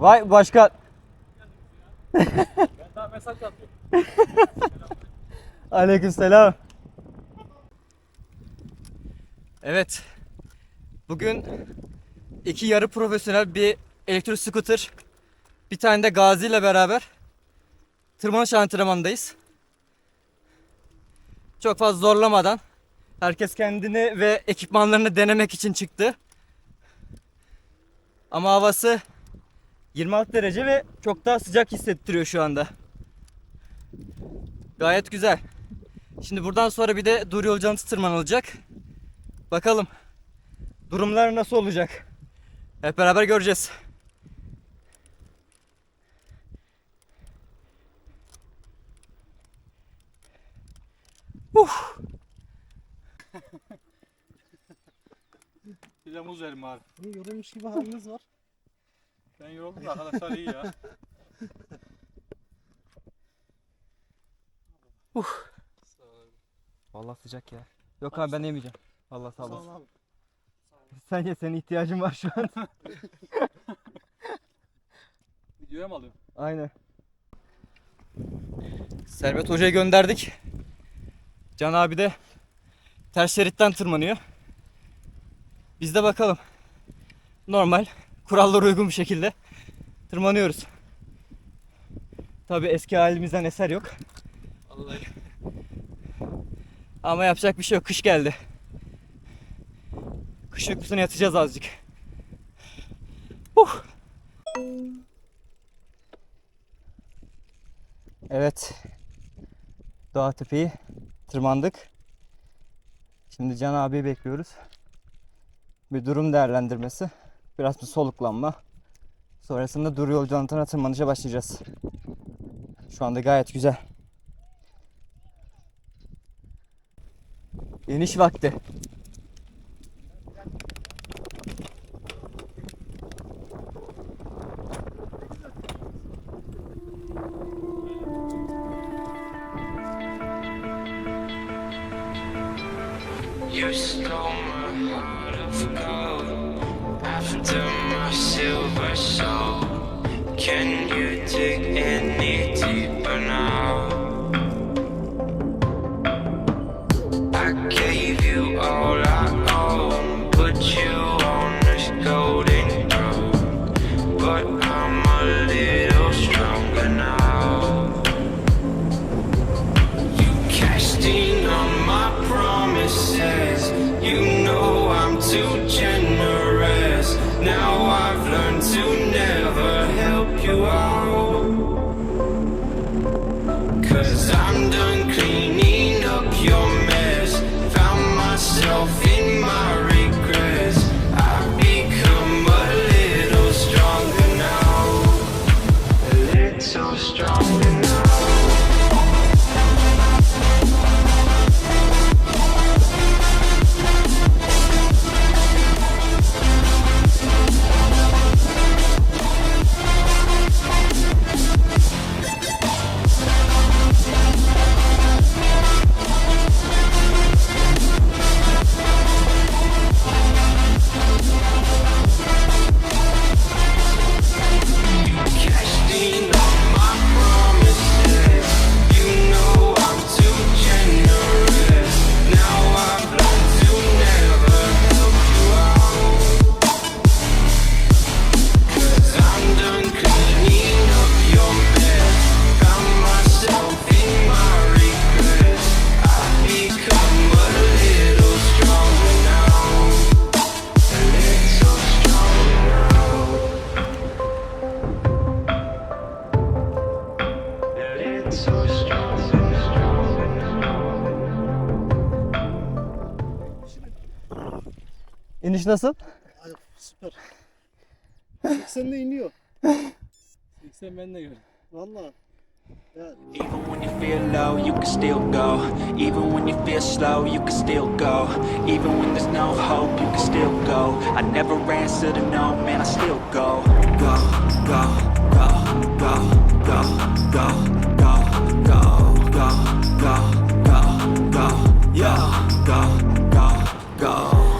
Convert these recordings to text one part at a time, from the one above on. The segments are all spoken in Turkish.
Vay başkan. Ben daha mesaj atıyorum. Aleykümselam. Evet. Bugün iki yarı profesyonel bir elektrik scooter, bir tane de Gazi ile beraber tırmanış antrenmanındayız. Çok fazla zorlamadan herkes kendini ve ekipmanlarını denemek için çıktı. Ama havası 26 derece ve çok daha sıcak hissettiriyor şu anda. Gayet güzel. Şimdi buradan sonra bir de dur yol cantı tırmanılacak. Bakalım durumlar nasıl olacak. Hep beraber göreceğiz. Uh, Bir de muz verim abi. Yorulmuş gibi haliniz var. Ben yoruldum da arkadaşlar iyi ya. Vallahi sıcak ya. Yok abi ben yemeyeceğim. Allah sağ Sağ olasın. ol abi. Sen ye senin ihtiyacın var şu an. Videoya mı alıyorum? Aynen. Servet Hoca'yı gönderdik. Can abi de ters şeritten tırmanıyor. Biz de bakalım. Normal, kurallara uygun bir şekilde tırmanıyoruz. Tabi eski halimizden eser yok. Vallahi. Ama yapacak bir şey yok. Kış geldi. Kış uykusuna yatacağız azıcık. Uh. Evet. Dağ tepeyi tırmandık. Şimdi Can abi bekliyoruz. Bir durum değerlendirmesi. Biraz bir soluklanma. Sonrasında dur yolcu antına tırmanışa başlayacağız. Şu anda gayet güzel. İniş vakti. Okay. can't. İniş nasıl? Ay, süper. 80'de iniyor. 80 ben de gördüm. Valla. Even when you feel low, you can still go. Even when you feel slow, you can still go. Even when there's no hope, you can still go. I never answer to no, man, I still go. Go, go, go, go, go, go, go, go, go, go, go, go, yeah, go, go, go.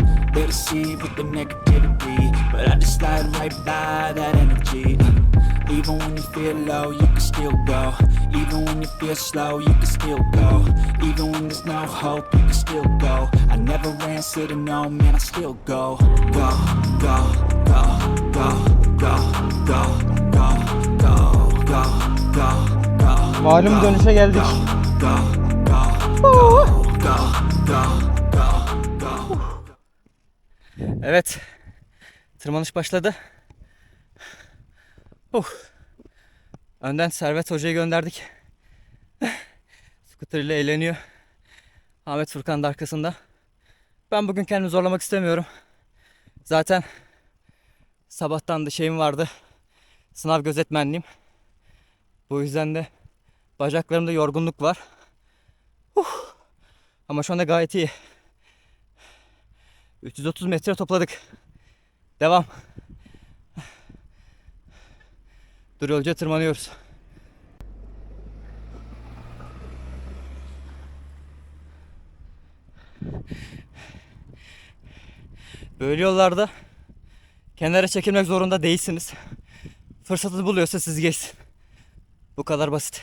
They deceive with the negativity, but I just slide right by that energy. Uh, Even when you feel low, you can still go. Even when you feel slow, you can still go. Even when there's no hope, you can still go. I never answer to no, man, I still go. Go, go, go, go, go, go, go, go, go, go, go. Malum go, dönüşe geldik. Go, go, go, go, go, go, go. Evet. Tırmanış başladı. Uh. Önden Servet Hoca'yı gönderdik. Scooter ile eğleniyor. Ahmet Furkan da arkasında. Ben bugün kendimi zorlamak istemiyorum. Zaten sabahtan da şeyim vardı. Sınav gözetmenliğim. Bu yüzden de bacaklarımda yorgunluk var. Uh. Ama şu anda gayet iyi. 330 metre topladık. Devam. Dur yolca tırmanıyoruz. Böyle yollarda kenara çekilmek zorunda değilsiniz. Fırsatı buluyorsa siz geçsin. Bu kadar basit.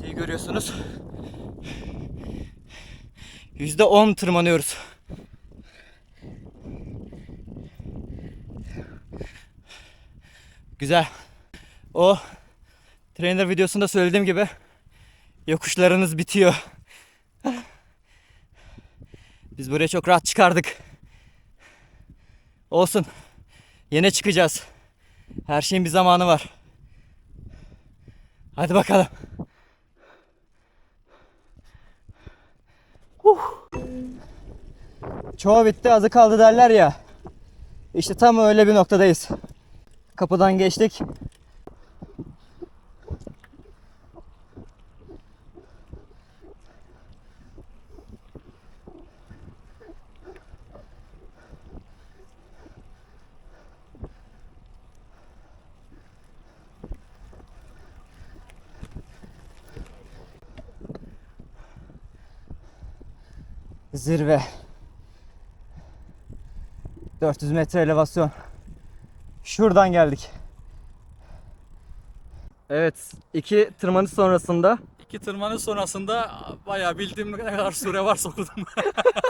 Şeyi görüyorsunuz. %10 tırmanıyoruz. Güzel. O trainer videosunda söylediğim gibi yokuşlarınız bitiyor. Biz buraya çok rahat çıkardık. Olsun. Yine çıkacağız. Her şeyin bir zamanı var. Hadi bakalım. Çoğu bitti azı kaldı derler ya. İşte tam öyle bir noktadayız. Kapıdan geçtik. Zirve. 400 metre elevasyon. Şuradan geldik. Evet, iki tırmanış sonrasında İki tırmanış sonrasında bayağı bildiğim ne kadar süre varsa okudum.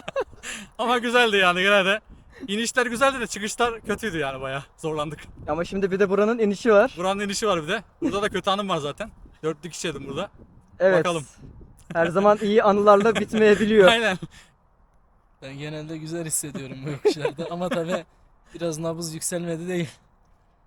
Ama güzeldi yani gene de. İnişler güzeldi de çıkışlar kötüydü yani bayağı. Zorlandık. ama şimdi bir de buranın inişi var. Buranın inişi var bir de. Burada da kötü anım var zaten. Dörtlük işledim burada. Evet. Bakalım. Her zaman iyi anılarla bitmeyebiliyor. Aynen. Ben genelde güzel hissediyorum bu yokuşlarda ama tabi biraz nabız yükselmedi değil.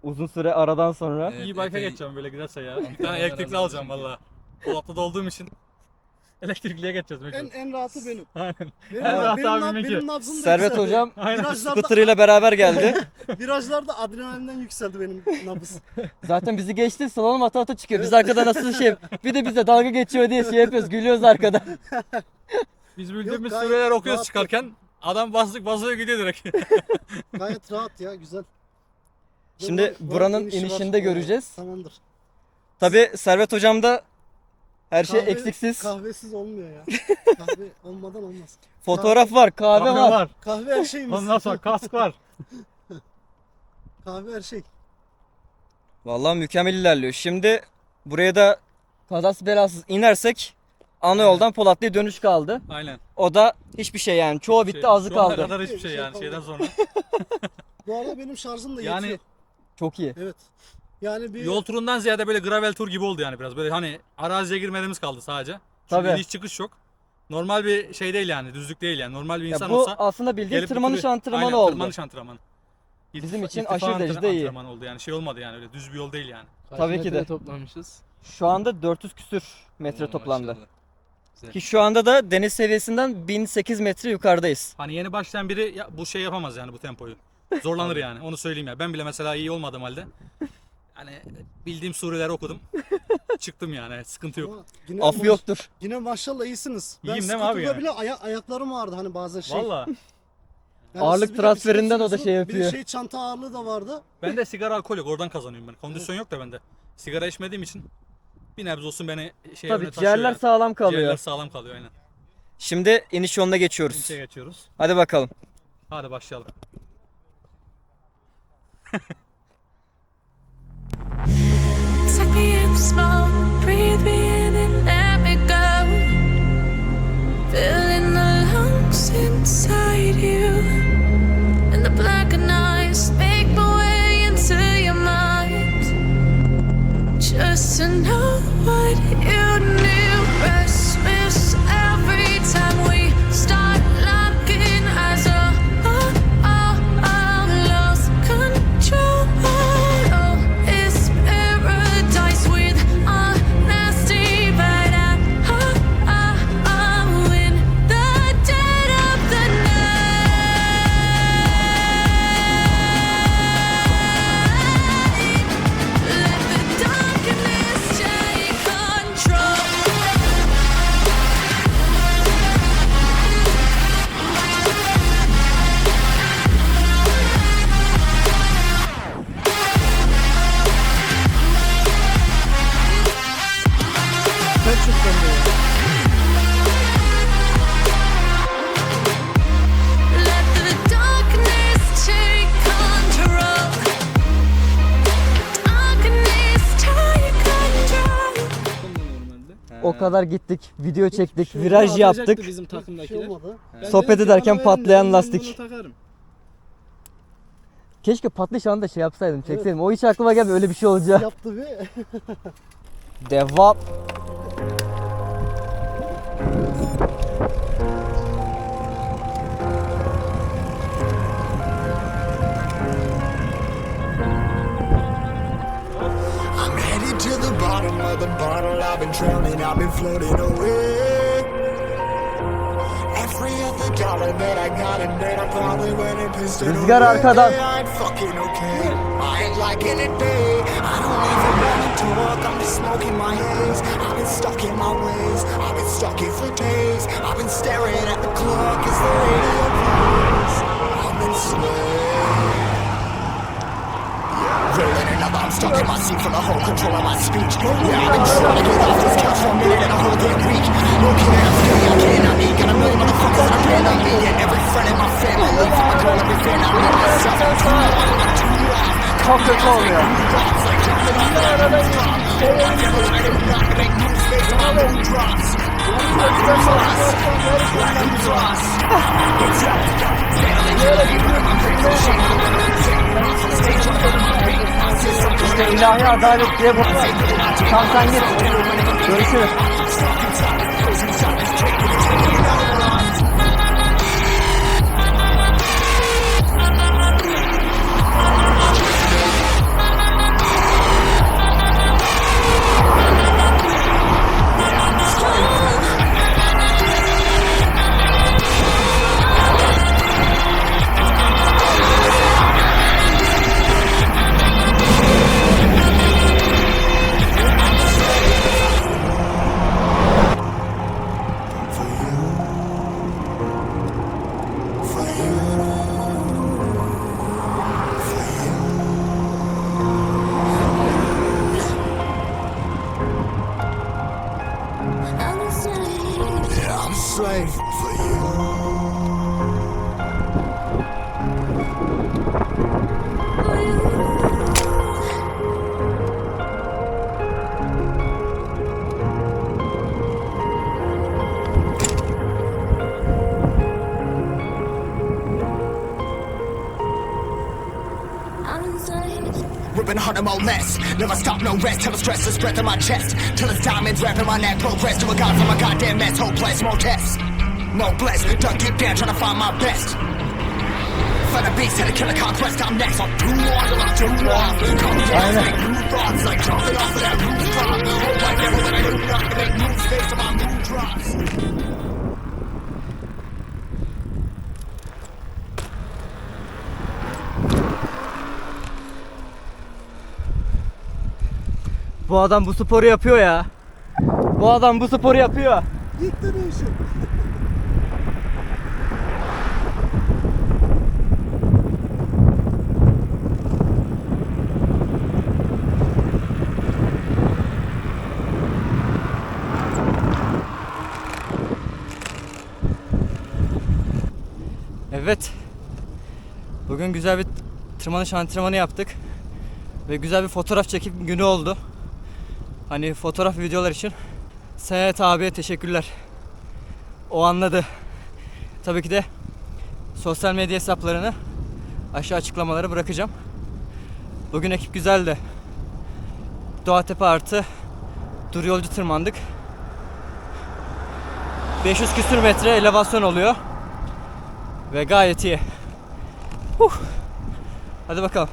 Uzun süre aradan sonra. Evet, İyi bike'a epey- geçeceğim böyle giderse ya. Bir tane elektrikli alacağım gidiyor. valla. Polatlı'da olduğum için elektrikliye geçeceğiz En, mecbur. en rahatı benim. Aynen. Benim, En rahat benim, abi nab- benimki. benim nabzım da Servet yükseldi. hocam Aynen. Virajlarda, scooter'ıyla beraber geldi. virajlarda adrenalinden yükseldi benim nabız. Zaten bizi geçti slalom ata ata çıkıyor. Biz arkada nasıl şey bir de bize dalga geçiyor diye şey yapıyoruz. Gülüyoruz arkada. Biz bildiğimiz gayet süreler okuyoruz rahat. çıkarken adam bastık basıyor gidiyor direkt. Gayet rahat ya güzel. Şimdi Var- var buranın inişi var. inişinde göreceğiz. Tamamdır. Tabi Servet hocam da her şey Kahve- eksiksiz. Kahvesiz olmuyor ya. Kahve olmadan olmaz. Fotoğraf var, kahve, Kahve var. var. Kahve her şeyimiz. Ondan sonra kask var. Kahve her şey. Vallahi mükemmel ilerliyor. Şimdi buraya da kazası belasız inersek ana yoldan Polatlı'ya dönüş kaldı. Aynen. O da hiçbir şey yani. Çoğu bitti, Şey, azı şu ana kaldı. kadar hiçbir şey Şey yani kaldı. şeyden sonra. Bu arada benim şarjım da Yani yetiyor. Çok iyi. Evet. Yani bir Yol turundan ziyade böyle gravel tur gibi oldu yani biraz. Böyle hani araziye girmediğimiz kaldı sadece. Çünkü Tabii. iniş çıkış yok. Normal bir şey değil yani. Düzlük değil yani. Normal bir Ya insan bu olsa aslında bildiğin gelip tırmanış bitiriyor. antrenmanı Aynen, oldu. Tırmanış antrenmanı. Bizim için irtifa aşırı antren- derecede iyi. antrenman oldu yani. Şey olmadı yani öyle düz bir yol değil yani. Kaç Tabii ki metre de. toplamışız. Şu anda 400 küsür metre Oo, toplamda. maşallah. Güzel. Ki şu anda da deniz seviyesinden 1008 metre yukarıdayız. Hani yeni başlayan biri ya, bu şey yapamaz yani bu tempoyu. Zorlanır yani. Onu söyleyeyim ya. Ben bile mesela iyi olmadığım halde hani bildiğim sureleri okudum. çıktım yani. Sıkıntı yok. Ama yine Af yoktur. Yine maşallah iyisiniz. Ben İyiyim değil mi abi scooter'da yani? bile aya- ayaklarım ağrıdı hani bazen şey. Valla. Yani Ağırlık siz bir de transferinden o da şey sürüyorsunuz, Bir yapıyor. de şey çanta ağırlığı da vardı. Bende sigara alkol yok. Oradan kazanıyorum ben. Kondisyon yok da bende. Sigara içmediğim için bir nebze olsun beni şey Tabii ciğerler sağlam kalıyor. Ciğerler sağlam kalıyor aynen. Şimdi iniş yoluna geçiyoruz. İşe geçiyoruz. Hadi bakalım. Hadi başlayalım. Suck me in the smoke, breathe me kadar gittik, video çektik, viraj yaptık. Bizim şey takımdakiler. olmadı. Ben Sohbet ki, ederken bana verin patlayan dedim, ben lastik. bunu takarım. Keşke patlış anında şey yapsaydım, çekseydim. O hiç aklıma gelmedi öyle bir şey olacak. Yaptı bir. Devam. The bottle. I've been drowning, I've been floating away. Every other dollar that I got in bed, I probably went and pissed it Rüzgar away. arkadan. I ain't fucking okay. I ain't liking it, babe. I don't even wanna talk. I'm just smoking my haze. I've been stuck in my ways. I've been stuck here seat for the whole control of my speech. Yeah, I've been trying to get off this couch for a minute and a whole damn week. No kidding, I'm skinny, I cannot. Got a million motherfuckers that I cannot me. And every friend in my family, from my girl, every fan I meet myself. Too long, I'm. Çok kötü oluyor. İşte ilahi adalet diye bu. Tamam sen git. Görüşürüz. Less. Never stop, no rest. Till the stress is breath in my chest. Till it's diamonds wrapping my neck. Progress to a god from a goddamn mess. Hopeless, more tests. More blessed. Dug deep down trying to find my best. Find a beast, had to kill a conquest. I'm next. I'm too long, I'm too long. Come down, make new thoughts. Like jumping off of that rooftop. I never let I do not make moves based on my mood drops. Bu adam bu sporu yapıyor ya. Bu adam bu sporu yapıyor. İlk deneyişim. Evet. Bugün güzel bir tırmanış antrenmanı yaptık. Ve güzel bir fotoğraf çekim günü oldu. Hani fotoğraf videolar için Seyahat abiye teşekkürler. O anladı. Tabii ki de sosyal medya hesaplarını aşağı açıklamalara bırakacağım. Bugün ekip güzeldi. Doğatepe artı Dur yolcu tırmandık. 500 küsür metre elevasyon oluyor. Ve gayet iyi. Huh. Hadi bakalım.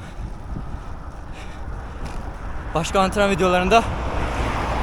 Başka antrenman videolarında